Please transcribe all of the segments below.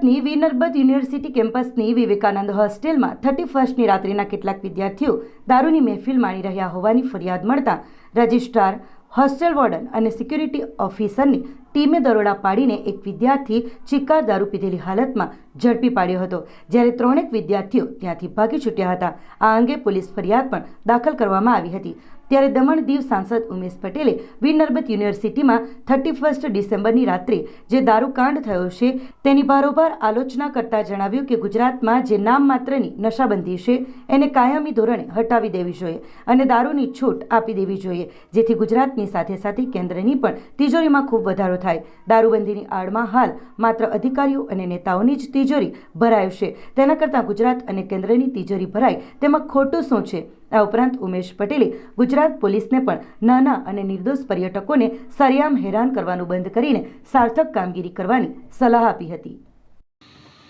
સુરતની વીનરબત યુનિવર્સિટી કેમ્પસની વિવેકાનંદ હોસ્ટેલમાં થર્ટી ફર્સ્ટની રાત્રિના કેટલાક વિદ્યાર્થીઓ દારૂની મહેફિલ માણી રહ્યા હોવાની ફરિયાદ મળતા રજિસ્ટ્રાર, હોસ્ટેલ વોર્ડન અને સિક્યુરિટી ઓફિસરની ટીમે દરોડા પાડીને એક વિદ્યાર્થી ચિક્કાર દારૂ પીધેલી હાલતમાં ઝડપી પાડ્યો હતો. જ્યારે ત્રણેક વિદ્યાર્થીઓ ત્યાંથી ભાગી છૂટ્યા હતા. આ અંગે પોલીસ ફરિયાદ પણ દાખલ કરવામાં આવી હતી. ત્યારે દમણ દીવ સાંસદ ઉમેશ પટેલે વીર નર્મદ યુનિવર્સિટીમાં થર્ટી ફર્સ્ટ ડિસેમ્બરની રાત્રે જે દારૂકાંડ થયો છે તેની બારોબાર આલોચના કરતા જણાવ્યું કે ગુજરાતમાં જે નામ માત્રની નશાબંધી છે એને કાયમી ધોરણે હટાવી દેવી જોઈએ અને દારૂની છૂટ આપી દેવી જોઈએ, જેથી ગુજરાતની સાથે સાથે કેન્દ્રની પણ તિજોરીમાં ખૂબ વધારો થાય. દારૂબંધીની આડમાં હાલ માત્ર અધિકારીઓ અને નેતાઓની જ તિજોરી ભરાય છે. તેના કરતાં ગુજરાત અને કેન્દ્રની તિજોરી ભરાય તેમાં ખોટું શું છે? આ ઉપરાંત ઉમેશ પટેલે ગુજરાત પોલીસને પણ નાના અને નિર્દોષ પર્યટકોને સરિયામ હેરાન કરવાનું બંધ કરીને સાર્થક કામગીરી કરવાની સલાહ આપી હતી.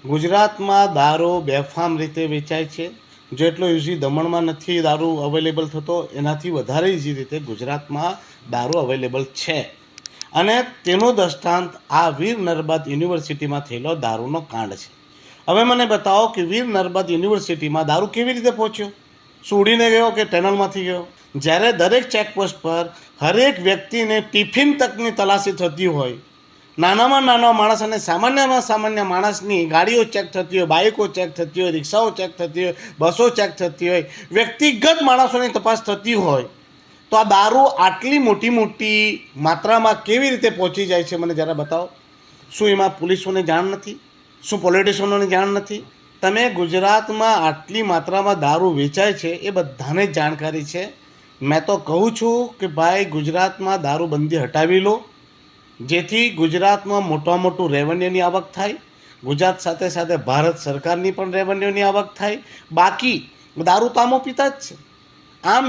ગુજરાતમાં દારૂ બેફામ રીતે વેચાય છે. જેટલો યુઝી દમણમાં નથી દારૂ અવેલેબલ થતો, એનાથી વધારે ઇઝી રીતે ગુજરાતમાં દારૂ અવેલેબલ છે. અને તેનો દૃષ્ટાંત આ વીર નર્મદ યુનિવર્સિટીમાં થયેલો દારૂનો કાંડ છે. હવે મને બતાવો કે વીર નર્મદ યુનિવર્સિટીમાં દારૂ કેવી રીતે પહોંચ્યો? શું ઉડીને ગયો કે ટનલમાંથી ગયો? જ્યારે દરેક ચેકપોસ્ટ પર હરેક વ્યક્તિને ટિફિન તકની તલાશી થતી હોય, નાનામાં નાનો માણસ અને સામાન્યમાં સામાન્ય માણસની ગાડીઓ ચેક થતી હોય, બાઇકો ચેક થતી હોય, રિક્ષાઓ ચેક થતી હોય, બસો ચેક થતી હોય, વ્યક્તિગત માણસોની તપાસ થતી હોય, તો આ દારૂ આટલી મોટી મોટી માત્રામાં કેવી રીતે પહોંચી જાય છે, મને જરા બતાવો? શું એમાં પોલીસોને જાણ નથી? શું પોલિટિશિયનોને જાણ નથી? તમે ગુજરાતમાં આટલી માત્રામાં દારૂ વેચાય છે એ બધાને જાણકારી છે. મેં તો કહું છું કે ભાઈ ગુજરાતમાં દારૂબંધી હટાવી લો, જેથી ગુજરાતમાં મોટા મોટું રેવન્યુની આવક થાય, ગુજરાત સાથે સાથે ભારત સરકારની પણ રેવન્યુની આવક થાય, બાકી દારૂ તો આમો પીતા જ છે. આમ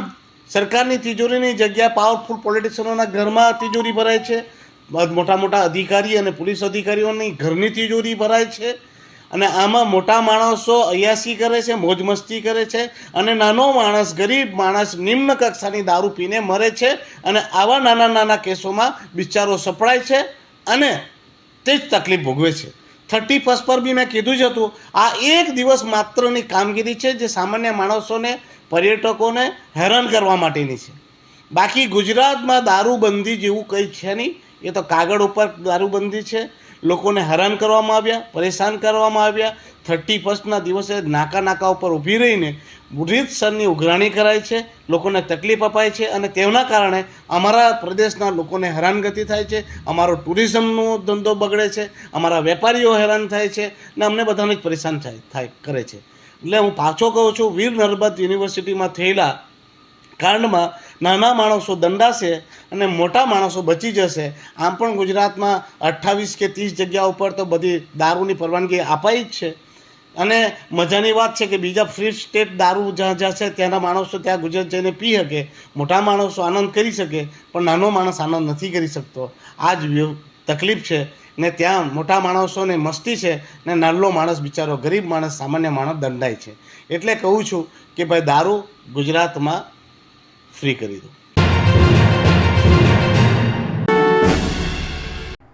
સરકારની તિજોરીની જગ્યા પાવરફુલ પોલિટિશિયનોના ઘરમાં તિજોરી ભરાય છે, મોટા મોટા અધિકારી અને પોલીસ અધિકારીઓની ઘરની તિજોરી ભરાય છે અને આમાં મોટા માણસો અયાસી કરે છે, મોજ મસ્તી કરે છે અને નાનો માણસ, ગરીબ માણસ નિમ્ન કક્ષાની દારૂ પીને મરે છે અને આવા નાના નાના કેસોમાં બિચારો સપડાય છે અને તે જ તકલીફ ભોગવે છે. થર્ટી ફર્સ્ટ પર બી મેં કીધું જ હતું, આ એક દિવસ માત્રની કામગીરી છે જે સામાન્ય માણસોને, પર્યટકોને હેરાન કરવા માટેની છે. બાકી ગુજરાતમાં દારૂબંધી જેવું કંઈ છે નહીં, એ તો કાગળ ઉપર દારૂબંધી છે લોકોને હેરાન કરવામાં આવ્યા, પરેશાન કરવામાં આવ્યા. થર્ટી ફર્સ્ટના દિવસે નાકા નાકા ઉપર ઊભી રહીને રીતસરની ઉઘરાણી કરાય છે, લોકોને તકલીફ અપાય છે અને તેના કારણે અમારા પ્રદેશના લોકોને હેરાનગતિ થાય છે, અમારો ટુરિઝમનો ધંધો બગડે છે, અમારા વેપારીઓ હેરાન થાય છે ને અમને બધાને જ પરેશાન થાય થાય, કરે છે. એટલે હું પાછો કહું છું, વીર નર્મદ યુનિવર્સિટીમાં થયેલા કાંડમાં નાના માણસો દંડાશે અને મોટા માણસો બચી જશે. આમ પણ ગુજરાતમાં અઠ્ઠાવીસ કે ત્રીસ જગ્યા ઉપર તો બધી દારૂની પરવાનગી અપાઈ જ છે. અને મજાની વાત છે કે બીજા ફ્રી સ્ટેટ દારૂ જ્યાં જ્યાં છે ત્યાંના માણસો ત્યાં ગુજરાત જઈને પી શકે. મોટા માણસો આનંદ કરી શકે, પણ નાનો માણસ આનંદ નથી કરી શકતો. આ જ તકલીફ છે. ને ત્યાં મોટા માણસોને મસ્તી છે ને નાનો માણસ બિચારો ગરીબ માણસ સામાન્ય માણસ દંડાય છે. એટલે કહું છું કે ભાઈ દારૂ ગુજરાતમાં ફ્રી કરી દો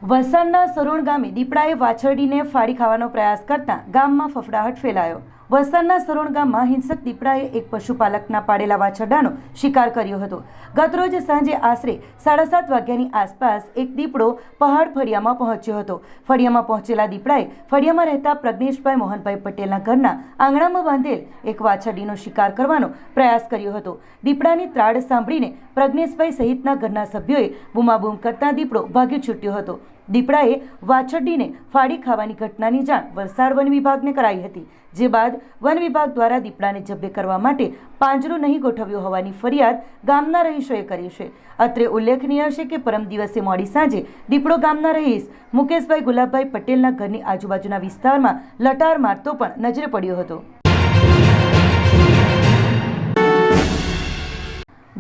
વલસાડના સરોણ ગામે દીપડાએ વાછરડીને ફાડી ખાવાનો પ્રયાસ કરતા ગામમાં ફફડાહટ ફેલાયો. વલસાડના સરોણ ગામમાં હિંસક દીપડાએ એક પશુપાલકના પાડેલા વાછરડાનો શિકાર કર્યો હતો. ગતરોજ સાંજે આશરે સાડા સાત વાગ્યાની આસપાસ એક દીપડો પહાડ ફળિયામાં પહોંચ્યો હતો. ફળિયામાં પહોંચેલા દીપડાએ ફળિયામાં રહેતા પ્રજ્ઞેશભાઈ મોહનભાઈ પટેલના ઘરના આંગણામાં બાંધેલ એક વાછરડીનો શિકાર કરવાનો પ્રયાસ કર્યો હતો. દીપડાની ત્રાડ સાંભળીને પ્રજ્ઞેશભાઈ સહિતના ઘરના સભ્યોએ બૂમાબૂમ કરતા દીપડો ભાગી છૂટ્યો હતો. દીપડાએ વાછરડીને ફાડી ખાવાની ઘટનાની જાણ વલસાડ વન વિભાગને કરાઈ હતી, જે બાદ વન વિભાગ દ્વારા દીપડાને જબ્બે કરવા માટે પાંજરો નહીં ગોઠવ્યો હોવાની ફરિયાદ ગામના રહીશોએ કરી છે. અત્રે ઉલ્લેખનીય છે કે પરમ દિવસે મોડી સાંજે દીપડો ગામના રહીશ મુકેશભાઈ ગુલાબભાઈ પટેલના ઘરની આજુબાજુના વિસ્તારમાં લટાર મારતો પણ નજરે પડ્યો હતો.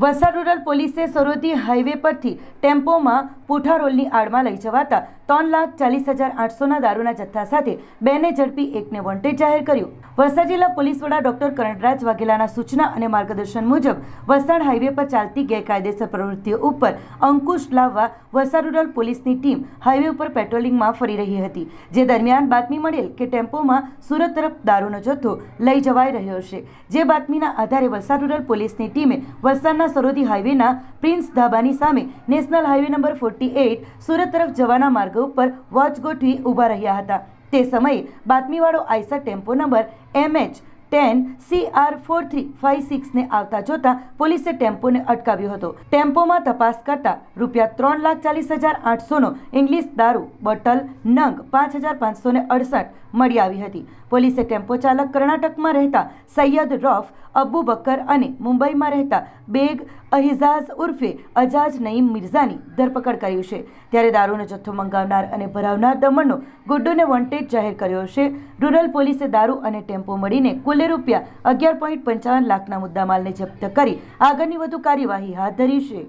વલસાડ રૂરલ પોલીસે સરોદી હાઈવે પરથી ટેમ્પોમાં પૂઠા રોલની આડમાં લઈ જવાતા ત્રણ લાખ ચાલીસ હજાર આઠસોના દારૂના જથ્થા સાથે બેને ઝડપી એકને વોન્ટેડ જાહેર કર્યું. વલસાડ જિલ્લા પોલીસ વડા ડોક્ટર કરણરાજ વાઘેલાના સૂચના અને માર્ગદર્શન મુજબ વલસાડ હાઈવે પર ચાલતી ગેરકાયદેસર પ્રવૃત્તિઓ ઉપર અંકુશ લાવવા વલસાડ રૂરલ પોલીસની ટીમ હાઈવે ઉપર પેટ્રોલિંગમાં ફરી રહી હતી. જે દરમિયાન બાતમી મળેલ કે ટેમ્પોમાં સુરત તરફ દારૂનો જથ્થો લઈ જવાઈ રહ્યો છે. જે બાતમીના આધારે વલસાડ રૂરલ પોલીસની ટીમે વલસાડના સરોદી હાઈવેના પ્રિન્સ ધાબાની સામે national highway number forty eight Surat તરફ જવાના માર્ગ ઉપર વોચ ગોઠવી ઊભા રહ્યા હતા. તે સમયે બાતમીવાળો Eicher tempo number MH ten C R four three five સિક્સને આવતા જોતા પોલીસે ટેમ્પોને અટકાવ્યો હતો. ટેમ્પોમાં તપાસ કરતા રૂપિયા ત્રણ લાખ ચાલીસ હજાર આઠસોનો ઇંગ્લિશ દારૂ, બોટલ, નંગ પાંચ હજાર પાંચસો અડસઠ મળી આવી હતી. પોલીસે ટેમ્પો ચાલક કર્ણાટકમાં રહેતા સૈયદ રોફ, અબુ બકર અને મુંબઈમાં રહેતા બેગ અહિઝાઝ ઉર્ફે અજાજ નઈમ મિર્ઝાની ધરપકડ કર્યું છે. ત્યારે દારૂનો જથ્થો મંગાવનાર અને ભરાવનાર દમણનો ગુડ્ડુને વોન્ટેડ જાહેર કર્યો છે. રૂરલ પોલીસે દારૂ અને ટેમ્પો મળીને કુલે રૂપિયા અગિયાર પોઈન્ટ પંચાવન લાખના મુદ્દામાલને જપ્ત કરી આગળની વધુ કાર્યવાહી હાથ ધરી છે.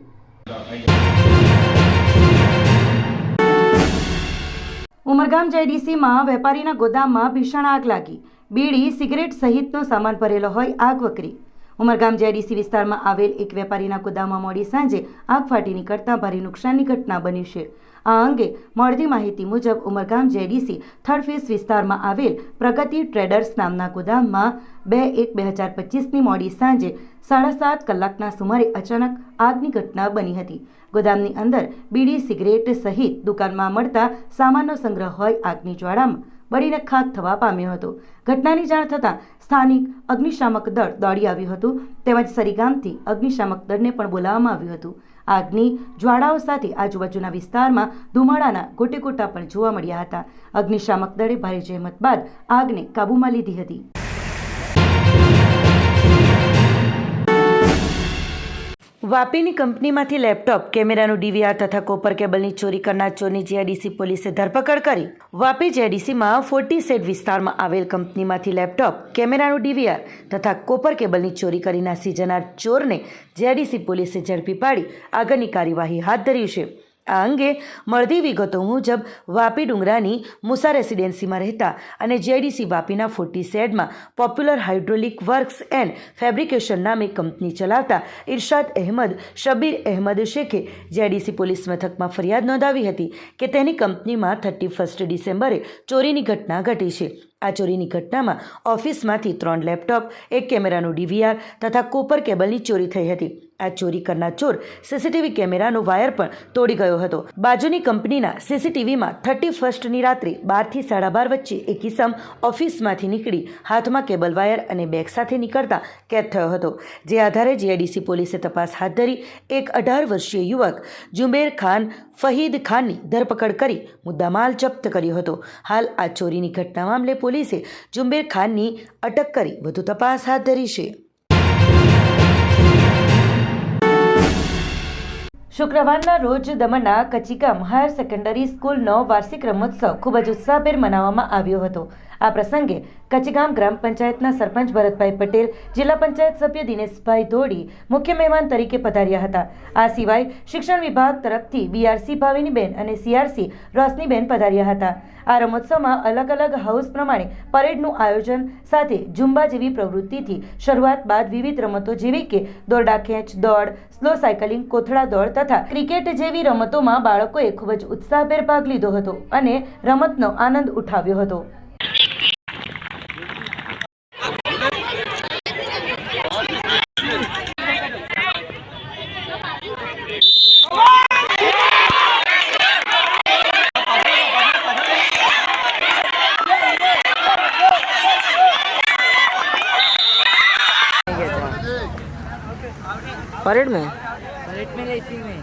ઉમરગામ જેડીસીમાં વેપારીના ગોદામમાં ભીષણ આગ લાગી. બીડી, સિગરેટ સહિતનો સામાન ભરેલો હોય, આગ વકરી. ઉમરગામ જેડીસી વિસ્તારમાં આવેલ એક વેપારીના ગોદામમાં મોડી સાંજે આગ ફાટી નીકળતા ભારે નુકસાનની ઘટના બની છે. આ અંગે મળતી માહિતી મુજબ ઉમરગામ જેડીસી થર્ડ ફેઝ વિસ્તારમાં આવેલ પ્રગતિ ટ્રેડર્સ નામના ગોદામમાં બે એક બે હજાર પચીસની મોડી સાંજે સાડા સાત કલાકના સુમારે અચાનક આગની ઘટના બની હતી. ગોદામની અંદર બીડી સિગરેટ સહિત દુકાનમાં મળતા સામાનનો સંગ્રહ હોય આગની જ્વાળામાં બળીને ખાક થવા પામ્યો હતો. ઘટનાની જાણ થતાં સ્થાનિક અગ્નિશામક દળ દોડી આવ્યું હતું. તેમજ સરીગામથી અગ્નિશામક દળને પણ બોલાવવામાં આવ્યું હતું. આગની જ્વાળાઓ સાથે આજુબાજુના વિસ્તારમાં ધુમાડાના ગોટેગોટા પણ જોવા મળ્યા હતા. અગ્નિશામક દળે ભારે જહેમત બાદ આગને કાબૂમાં લીધી હતી. વાપીની કંપનીમાંથી લેપટોપ, કેમેરાનું ડીવીઆર તથા કોપર કેબલની ચોરી કરનાર ચોરની જીઆઈડીસી પોલીસે ધરપકડ કરી. વાપી જીઆઈડીસીમાં ફોર્ટી સેટ વિસ્તારમાં આવેલ કંપનીમાંથી લેપટોપ, કેમેરાનું ડીવીઆર તથા કોપર કેબલની ચોરી કરી નાસી જનાર ચોરને જીઆઈડીસી પોલીસે ઝડપી પાડી. આગળની કાર્યવાહી હાથ ધરી છે. આ અંગે મળતી વિગતો મુજબ વાપી ડુંગરાની મુસા રેસિડેન્સીમાં રહેતા અને જેડીસી વાપીના forty સેડમાં popular hydraulic works and fabrication નામે કંપની ચલાવતા ઇરશાદ અહેમદ, શબીર અહેમદ શેખે જેડીસી પોલીસ મથકમાં ફરિયાદ નોંધાવી હતી કે તેની કંપનીમાં થર્ટી ફર્સ્ટ ડિસેમ્બરે ચોરીની ઘટના ઘટી છે. આ ચોરીની ઘટનામાં ઓફિસમાંથી ત્રણ લેપટોપ, એક કેમેરાનું ડીવીઆર તથા કોપર કેબલની ચોરી થઈ હતી. આ ચોરી કરનાર ચોર સીસીટીવી કેમેરાનો વાયર પણ તોડી ગયો હતો. બાજુની કંપનીના સીસીટીવીમાં થર્ટી ફર્સ્ટની રાત્રે બારથી સાડા બાર વચ્ચે એક કિસમ ઓફિસમાંથી નીકળી હાથમાં કેબલ વાયર અને બેગ સાથે નીકળતા કેદ થયો હતો. જે આધારે જીઆઈડીસી પોલીસે તપાસ હાથ ધરી એક અઢાર વર્ષીય યુવક જુમેર ખાન ફહીદ ખાનની ધરપકડ કરી મુદ્દામાલ જપ્ત કર્યો હતો. હાલ આ ચોરીની ઘટના મામલે પોલીસે જુંબેર ખાનની અટક કરી વધુ તપાસ હાથ ધરી છે. શુક્રવારના રોજ દમણના કચીગામ હાયર સેકન્ડરી સ્કૂલનો વાર્ષિક રમોત્સવ ખૂબ જ ઉત્સાહભેર મનાવવામાં આવ્યો હતો. આ પ્રસંગે કચ્છગામ ગ્રામ પંચાયતના સરપંચ ભરતભાઈ પટેલ, જિલ્લા પંચાયત સભ્ય દિનેશભાઈ ધોડી, મુખ્ય મહેમાન તરીકે પધાર્યા હતા. આ સિવાય શિક્ષણ વિભાગ તરફથી બીઆરસી ભાવિનીબેન અને સીઆરસી રોશનીબેન પધાર્યા હતા. આ રમોત્સવમાં અલગ અલગ હાઉસ પ્રમાણે પરેડનું આયોજન સાથે ઝુંબા જેવી પ્રવૃત્તિથી શરૂઆત બાદ વિવિધ રમતો જેવી કે દોરડા ખેંચ, દોડ, સ્લો સાયકલિંગ, કોથળા દોડ તથા ક્રિકેટ જેવી રમતોમાં બાળકોએ ખૂબ જ ઉત્સાહભેર ભાગ લીધો હતો અને રમતનો આનંદ ઉઠાવ્યો હતો. परेड में परेड में गई थी मैं